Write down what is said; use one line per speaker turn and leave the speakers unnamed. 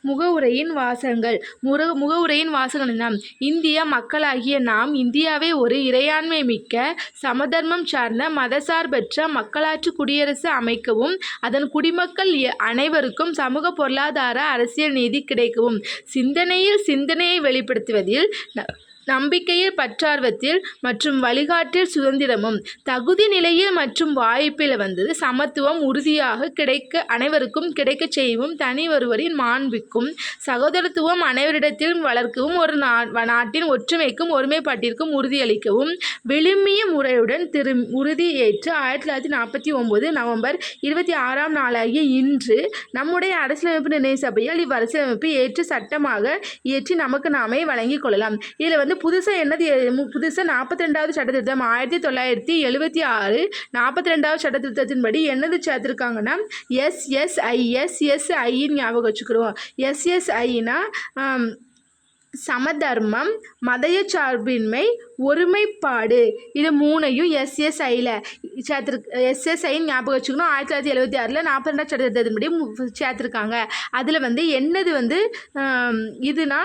முகவுரையின் வாசகங்கள். முற முகவுரையின் வாசகங்கள் என்ன? இந்திய மக்களாகிய நாம் இந்தியாவை ஒரு இறையாண்மை மிக்க சமதர்மம் சார்ந்த மதசார்பற்ற மக்களாட்சி குடியரசு அமைக்கவும் அதன் குடிமக்கள் அனைவருக்கும் சமூக பொருளாதார அரசியல் நீதி கிடைக்கவும் சிந்தனையில் சிந்தனையை வெளிப்படுத்துவதில் ந- நம்பிக்கையில் பற்றார்வத்தில் மற்றும் வழிகாட்டில் சுதந்திரமும் தகுதி நிலையில் மற்றும் வாய்ப்பில் வந்து சமத்துவம் உறுதியாக கிடைக்க அனைவருக்கும் கிடைக்கச் செய்யவும் தனி ஒருவரின் மாண்பிக்கும் சகோதரத்துவம் அனைவரிடத்திலும் வளர்க்கவும் ஒரு நா- நாட்டின் ஒற்றுமைக்கும் ஒருமைப்பாட்டிற்கும் உறுதியளிக்கவும் விழுமிய முறையுடன் திரு உறுதி ஏற்று ஆயிரத்தி தொள்ளாயிரத்தி நாற்பத்தி ஒம்பது நவம்பர் இருபத்தி ஆறாம் நாளாகிய இன்று நம்முடைய அரசியலமைப்பு நிர்ணய சபையால் இவ்வரசியலமைப்பு ஏற்று சட்டமாக இயற்றி நமக்கு நாமே வழங்கிக் கொள்ளலாம். இதில் வந்து புதுசாக என்னது புதுசாக நாற்பத்தி ரெண்டாவது சட்டத்திருத்தம். ஆயிரத்தி தொள்ளாயிரத்தி எழுபத்தி ஆறு நாற்பத்தி ரெண்டாவது சட்டத்திருத்தத்தின்படி என்னது சேர்த்துருக்காங்கன்னா எஸ்எஸ்ஐ எஸ்எஸ்ஐன்னு ஞாபகம் வச்சுக்கிறோம் எஸ்எஸ்ஐனா சமதர்மம் மதயச்சார்பின்மை ஒருமைப்பாடு. இது மூணையும் எஸ்எஸ்ஐயில் சேர்த்துரு எஸ்எஸ்ஐன்னு ஞாபகம் வச்சுக்கணும். ஆயிரத்தி தொள்ளாயிரத்தி எழுபத்தி ஆறில் நாற்பத்தி ரெண்டாம் சட்டத்திட்டத்தின்படி சேர்த்துருக்காங்க. அதில் வந்து என்னது வந்து இதுனா